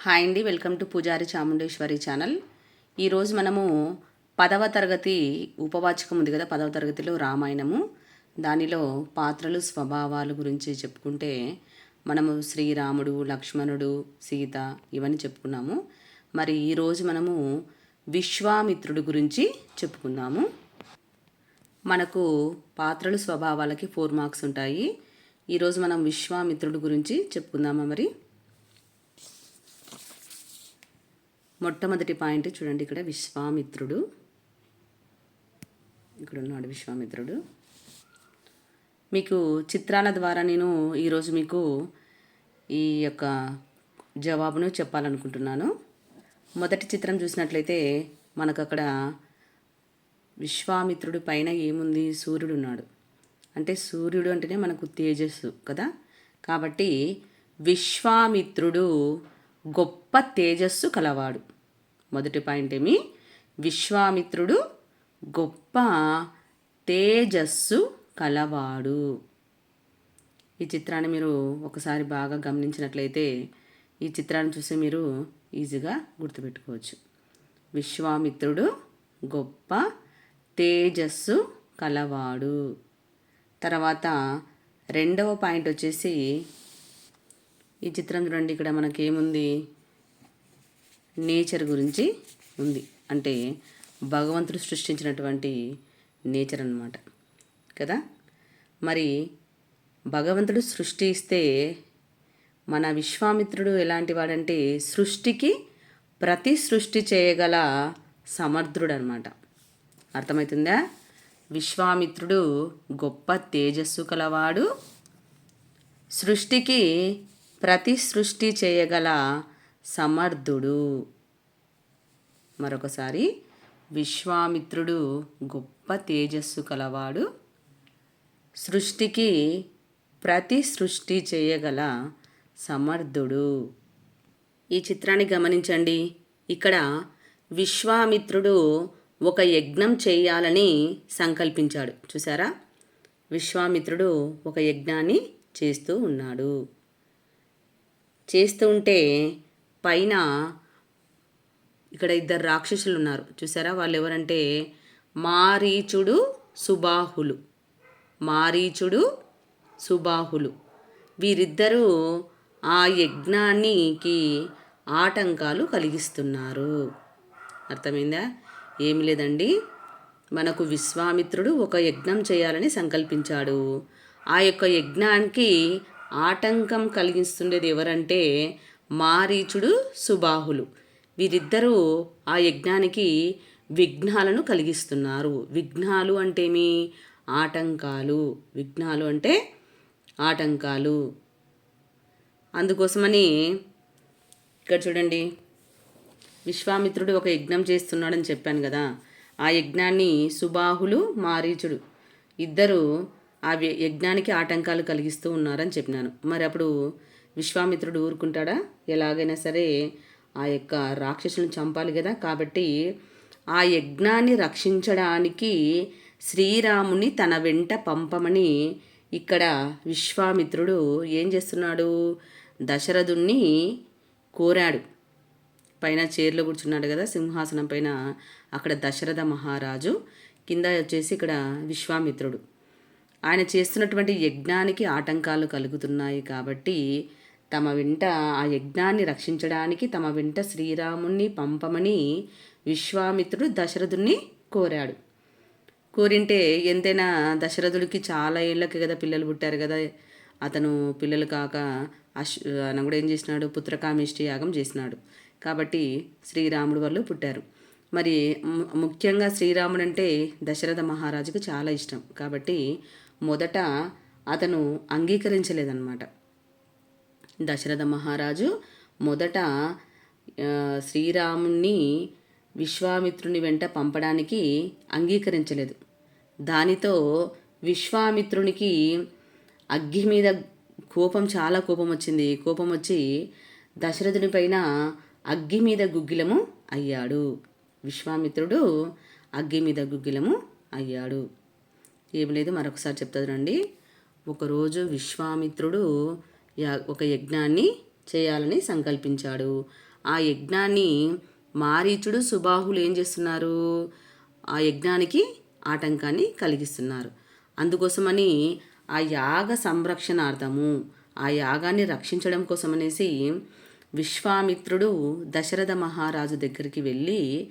Hi అండి welcome to పూజారి Chamundeshwari channel. ఈరోజు మనము పదవ తరగతి ఉపవాచకం ఉంది కదా పదవ తరగతిలో రామాయణము. దానిలో పాత్రలు స్వభావాలు గురించి చెప్పుకుంటే మనము శ్రీరాముడు లక్ష్మణుడు సీత ఇవన్నీ చెప్పుకున్నాము. మరి ఈరోజు మనము విశ్వామిత్రుడు గురించి చెప్పుకుందాము. మనకు పాత్రలు స్వభావాలకి ఫోర్ మార్క్స్ ఉంటాయి. ఈరోజు మనం విశ్వామిత్రుడు గురించి చెప్పుకుందామా మరి? మొట్టమొదటి పాయింట్ చూడండి ఇక్కడ విశ్వామిత్రుడు. ఇక్కడ ఉన్నాడు విశ్వామిత్రుడు. మీకు చిత్రాల ద్వారా నేను ఈరోజు మీకు ఈ యొక్క జవాబును చెప్పాలనుకుంటున్నాను. మొదటి చిత్రం చూసినట్లయితే మనకు అక్కడ విశ్వామిత్రుడు పైన ఏముంది? సూర్యుడు ఉన్నాడు. అంటే సూర్యుడు అంటేనే మనకు తేజస్సు కదా? కాబట్టి విశ్వామిత్రుడు గొప్ప తేజస్సు కలవాడు. మొదటి పాయింట్ ఏమి? విశ్వామిత్రుడు గొప్ప తేజస్సు కలవాడు. ఈ చిత్రాన్ని మీరు ఒకసారి బాగా గమనించినట్లయితే ఈ చిత్రాన్ని చూసి మీరు ఈజీగా గుర్తుపెట్టుకోవచ్చు. విశ్వామిత్రుడు గొప్ప తేజస్సు కలవాడు. తర్వాత రెండవ పాయింట్ వచ్చేసి ఈ చిత్రం చూడండి ఇక్కడ మనకేముంది నేచర్ గురించి ఉంది. అంటే భగవంతుడు సృష్టించినటువంటి నేచర్ అనమాట కదా? మరి భగవంతుడు సృష్టిస్తే మన విశ్వామిత్రుడు ఎలాంటి వాడంటే సృష్టికి ప్రతి సృష్టి చేయగల సమర్థుడు అనమాట అర్థమవుతుందా విశ్వామిత్రుడు గొప్ప తేజస్సు కలవాడు. సృష్టికి ప్రతి సృష్టి చేయగల సమర్థుడు. మరొకసారి విశ్వామిత్రుడు గొప్ప తేజస్సు కలవాడు. సృష్టికి ప్రతి సృష్టి చేయగల సమర్థుడు. ఈ చిత్రాన్ని గమనించండి. ఇక్కడ విశ్వామిత్రుడు ఒక యజ్ఞం చేయాలని సంకల్పించాడు. చూసారా విశ్వామిత్రుడు ఒక యజ్ఞాన్ని చేస్తూ ఉన్నాడు. చేస్తూ ఉంటే పైన ఇక్కడ ఇద్దరు రాక్షసులు ఉన్నారు. చూసారా? వాళ్ళు ఎవరంటే మారీచుడు సుబాహులు. మారీచుడు సుబాహులు. వీరిద్దరూ ఆ యజ్ఞానికి ఆటంకాలు కలిగిస్తున్నారు. అర్థమైందా? ఏమి లేదండి. మనకు విశ్వామిత్రుడు ఒక యజ్ఞం చేయాలని సంకల్పించాడు. ఆ యొక్క యజ్ఞానికి ఆటంకం కలిగిస్తుండేది ఎవరంటే మారీచుడు సుబాహులు. వీరిద్దరూ ఆ యజ్ఞానికి విఘ్నాలను కలిగిస్తున్నారు. విఘ్నాలు అంటేమి? ఆటంకాలు. విఘ్నాలు అంటే ఆటంకాలు. అందుకోసమని ఇక్కడ చూడండి. విశ్వామిత్రుడు ఒక యజ్ఞం చేస్తున్నాడని చెప్పాను కదా. ఆ యజ్ఞాన్ని సుబాహులు మారీచుడు ఇద్దరు ఆ యజ్ఞానికి ఆటంకాలు కలిగిస్తూ ఉన్నారని చెప్పినాను. మరి అప్పుడు విశ్వామిత్రుడు ఊరుకుంటాడా? ఎలాగైనా సరే ఆ యొక్క రాక్షసులను చంపాలి కదా. కాబట్టి ఆ యజ్ఞాన్ని రక్షించడానికి శ్రీరాముని తన వెంట పంపమని ఇక్కడ విశ్వామిత్రుడు ఏం చేస్తున్నాడు? దశరథుణ్ణి కోరాడు. పైన చైర్లో కూర్చున్నాడు కదా సింహాసనం పైన. అక్కడ దశరథ మహారాజు. కింద వచ్చేసి ఇక్కడ విశ్వామిత్రుడు. ఆయన చేస్తున్నటువంటి యజ్ఞానికి ఆటంకాలు కలుగుతున్నాయి కాబట్టి తమ వెంట ఆ యజ్ఞాన్ని రక్షించడానికి తమ వెంట శ్రీరాముణ్ణి పంపమని విశ్వామిత్రుడు దశరథుణ్ణి కోరాడు. కోరింటే ఎంతైనా దశరథుడికి చాలా ఏళ్ళకి కదా పిల్లలు పుట్టారు కదా. అతను పిల్లలు కాక అశ్ ఆయన కూడా ఏం చేసినాడు? పుత్రకామిష్టి యాగం చేసినాడు. కాబట్టి శ్రీరాముడు వాళ్ళు పుట్టారు. మరి ముఖ్యంగా శ్రీరాముడు అంటే దశరథ మహారాజుకు చాలా ఇష్టం. కాబట్టి మొదట అతను అంగీకరించలేదన్నమాట. దశరథ మహారాజు మొదట శ్రీరాముణ్ణి విశ్వామిత్రుని వెంట పంపడానికి అంగీకరించలేదు. దానితో విశ్వామిత్రునికి అగ్గి మీద కోపం చాలా కోపం వచ్చింది. కోపం వచ్చి దశరథుని పైన అగ్గి మీద గుగ్గిలము అయ్యాడు. విశ్వామిత్రుడు అగ్గి మీద గుగ్గిలము అయ్యాడు. ఏం లేదు మరొకసారి చెప్తుంది రండి. ఒకరోజు విశ్వామిత్రుడు ఒక యజ్ఞాన్ని చేయాలని సంకల్పించాడు. ఆ యజ్ఞాన్ని మారీచుడు సుబాహులు ఏం చేస్తున్నారు? ఆ యజ్ఞానికి ఆటంకాన్ని కలిగిస్తున్నారు. అందుకోసమని ఆ యాగ సంరక్షణార్థము ఆ యాగాన్ని రక్షించడం కోసమనేసి విశ్వామిత్రుడు దశరథ మహారాజు దగ్గరికి వెళ్ళి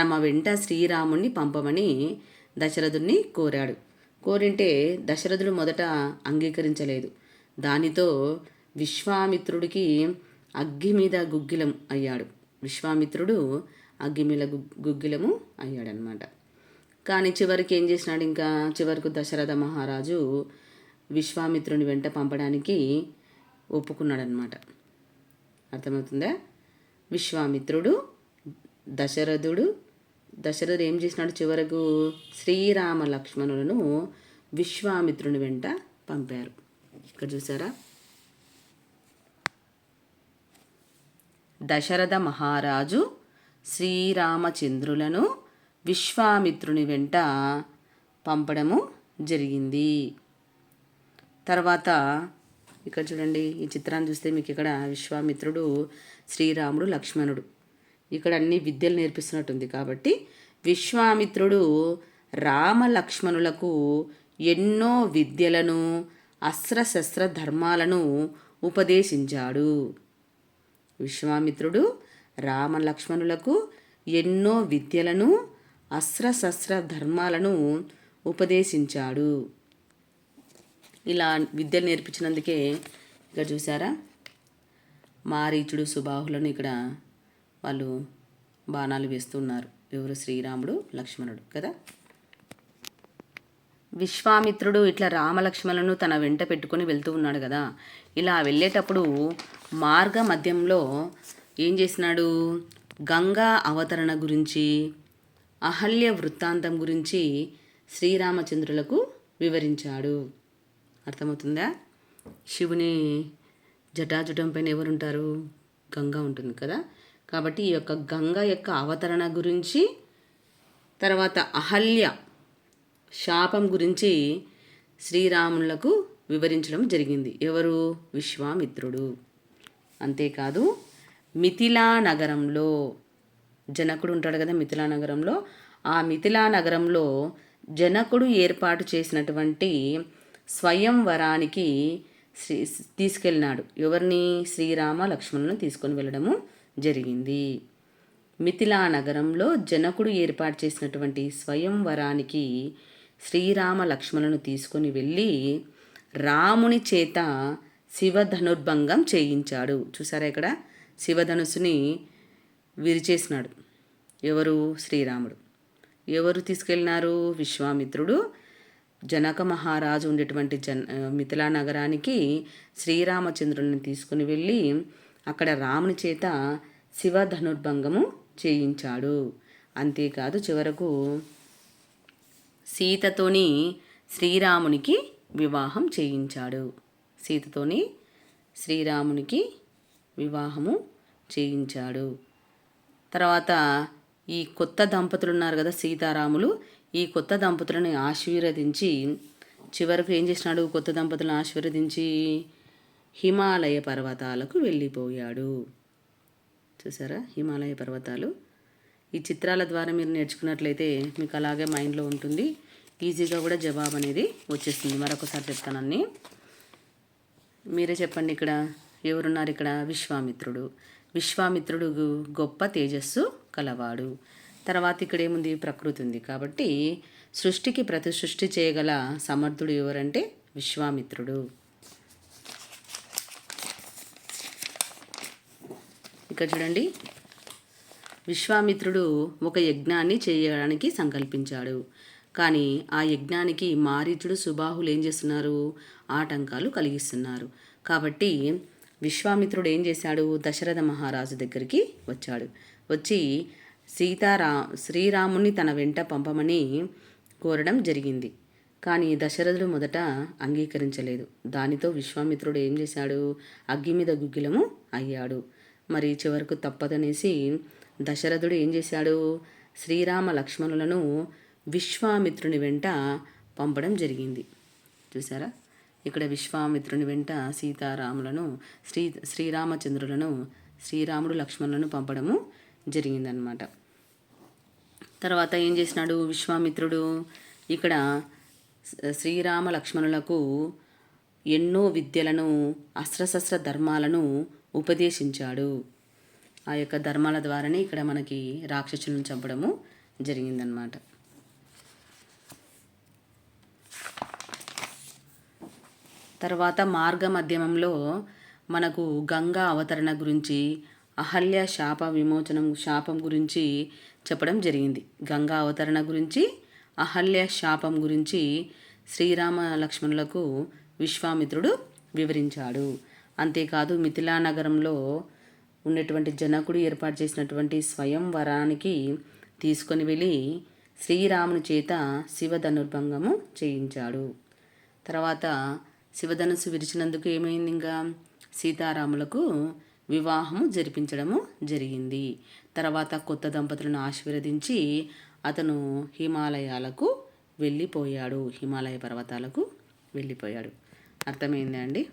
తమ వెంట శ్రీరాముణ్ణి పంపమని దశరథుణ్ణి కోరాడు. కోరింటే దశరథుడు మొదట అంగీకరించలేదు. దానితో విశ్వామిత్రుడికి అగ్గి మీద గుగ్గిలం అయ్యాడు. విశ్వామిత్రుడు అగ్గి మీద గుగ్గిలము అయ్యాడనమాట కానీ చివరికి ఏం చేసినాడు ఇంకా? చివరకు దశరథ మహారాజు విశ్వామిత్రుని వెంట పంపడానికి ఒప్పుకున్నాడనమాట అర్థమవుతుందా? విశ్వామిత్రుడు దశరథుడు దశరథుడు ఏం చేసినాడు? చివరకు శ్రీరామ లక్ష్మణులను విశ్వామిత్రుని వెంట పంపారు. ఇక్కడ చూసారా? దశరథ మహారాజు శ్రీరామచంద్రులను విశ్వామిత్రుని వెంట పంపడము జరిగింది. తర్వాత ఇక్కడ చూడండి ఈ చిత్రాన్ని చూస్తే మీకు ఇక్కడ విశ్వామిత్రుడు శ్రీరాముడు లక్ష్మణుడు ఇక్కడ అన్ని విద్యలు నేర్పిస్తున్నట్టుంది కాబట్టి విశ్వామిత్రుడు రామలక్ష్మణులకు ఎన్నో విద్యలను అస్త్రశస్త్ర ధర్మాలను ఉపదేశించాడు. విశ్వామిత్రుడు రామలక్ష్మణులకు ఎన్నో విద్యలను అస్త్రశస్త్ర ధర్మాలను ఉపదేశించాడు. ఇలా విద్యలు నేర్పించినందుకే ఇక్కడ చూసారా మారీచుడు సుబాహులను ఇక్కడ వాళ్ళు బాణాలు వేస్తున్నారు. ఎవరు? శ్రీరాముడు లక్ష్మణుడు కదా? విశ్వామిత్రుడు ఇట్లా రామలక్ష్మణులను తన వెంట పెట్టుకొని వెళ్తూ ఉన్నాడు కదా. ఇలా వెళ్ళేటప్పుడు మార్గ మధ్యంలో ఏం చేసినాడు? గంగా అవతరణ గురించి అహల్య వృత్తాంతం గురించి శ్రీరామచంద్రులకు వివరించాడు. అర్థమవుతుందా? శివుని జటాజుటం పైన ఎవరుంటారు? గంగా ఉంటుంది కదా. కాబట్టి ఈ యొక్క గంగ యొక్క అవతరణ గురించి తర్వాత అహల్య శాపం గురించి శ్రీరాములకు వివరించడం జరిగింది. ఎవరు? విశ్వామిత్రుడు. అంతేకాదు మిథిలా నగరంలో జనకుడు ఉంటాడు కదా మిథిలా నగరంలో ఆ మిథిలా నగరంలో జనకుడు ఏర్పాటు చేసినటువంటి స్వయంవరానికి శ్రీ తీసుకెళ్ళినాడు. ఎవరిని? శ్రీరామ లక్ష్మణులను తీసుకొని వెళ్ళడము. జరిగింది. మిథిలా నగరంలో జనకుడు ఏర్పాటు చేసినటువంటి స్వయంవరానికి శ్రీరామ లక్ష్మణులను తీసుకొని వెళ్ళి రాముని చేత శివధనుర్భంగం చేయించాడు. చూసారా ఇక్కడ? శివధనుసుని విరిచేసినాడు. ఎవరు? శ్రీరాముడు. ఎవరు తీసుకెళ్ళినారు? విశ్వామిత్రుడు. జనక మహారాజు ఉండేటువంటి జన్ మిథిలా నగరానికి శ్రీరామచంద్రుని తీసుకుని వెళ్ళి అక్కడ రాముని చేత శివ ధనుర్భంగము చేయించాడు. అంతేకాదు చివరకు సీతతోని శ్రీరామునికి వివాహం చేయించాడు. సీతతోని శ్రీరామునికి వివాహము చేయించాడు. తర్వాత ఈ కొత్త దంపతులు ఉన్నారు కదా సీతారాములు ఈ కొత్త దంపతులను ఆశీర్వదించి చివరకు ఏం చేసినాడు? కొత్త దంపతులను ఆశీర్వదించి హిమాలయ పర్వతాలకు వెళ్ళిపోయాడు. చూసారా? హిమాలయ పర్వతాలు. ఈ చిత్రాల ద్వారా మీరు నేర్చుకున్నట్లయితే మీకు అలాగే మైండ్లో ఉంటుంది. ఈజీగా కూడా జవాబు అనేది వచ్చేస్తుంది. మరొకసారి చెప్తానని మీరే చెప్పండి ఇక్కడ. ఎవరున్నారు ఇక్కడ? విశ్వామిత్రుడు. విశ్వామిత్రుడు గొప్ప తేజస్సు కలవాడు. తర్వాత ఇక్కడ ఏముంది? ప్రకృతి ఉంది. కాబట్టి సృష్టికి ప్రతి సృష్టి చేయగల సమర్థుడు ఎవరంటే విశ్వామిత్రుడు. ఇక్కడ చూడండి. విశ్వామిత్రుడు ఒక యజ్ఞాన్ని చేయడానికి సంకల్పించాడు. కానీ ఆ యజ్ఞానికి మారీచుడు సుబాహులు ఏం చేస్తున్నారు? ఆటంకాలు కలిగిస్తున్నారు. కాబట్టి విశ్వామిత్రుడు ఏం చేశాడు? దశరథ మహారాజు దగ్గరికి వచ్చాడు. వచ్చి సీతారా శ్రీరాముని తన వెంట పంపమని కోరడం జరిగింది. కానీ దశరథుడు మొదట అంగీకరించలేదు. దానితో విశ్వామిత్రుడు ఏం చేశాడు? అగ్గి మీద గుగ్గిలము అయ్యాడు. మరి చివరకు తప్పదనేసి దశరథుడు ఏం చేశాడు? శ్రీరామ లక్ష్మణులను విశ్వామిత్రుని వెంట పంపడం జరిగింది. చూసారా ఇక్కడ విశ్వామిత్రుని వెంట సీతారాములను శ్రీ శ్రీరామచంద్రులను శ్రీరాముడు లక్ష్మణులను పంపడము జరిగిందనమాట తర్వాత ఏం చేసినాడు విశ్వామిత్రుడు? ఇక్కడ శ్రీరామ లక్ష్మణులకు ఎన్నో విద్యలను అస్త్రశస్త్ర ధర్మాలను ఉపదేశించాడు. ఆ యొక్క ధర్మాల ద్వారానే ఇక్కడ మనకి రాక్షసులను చంపడము జరిగిందనమాట తర్వాత మార్గ మధ్యమంలో మనకు గంగా అవతరణ గురించి అహల్య శాప విమోచనం శాపం గురించి చెప్పడం జరిగింది. గంగా అవతరణ గురించి అహల్య శాపం గురించి శ్రీరామ లక్ష్మణులకు విశ్వామిత్రుడు వివరించాడు. అంతేకాదు మిథిలా నగరంలో ఉన్నటువంటి జనకుడు ఏర్పాటు చేసినటువంటి స్వయంవరానికి తీసుకొని వెళ్ళి శ్రీరాముని చేత శివధనుర్భంగము చేయించాడు. తర్వాత శివధనుసు విరిచినందుకు ఏమైంది ఇంకా? సీతారాములకు వివాహము జరిపించడము జరిగింది. తర్వాత కొత్త దంపతులను ఆశీర్వదించి అతను హిమాలయాలకు వెళ్ళిపోయాడు. హిమాలయ పర్వతాలకు వెళ్ళిపోయాడు. అర్థమైందా అండి?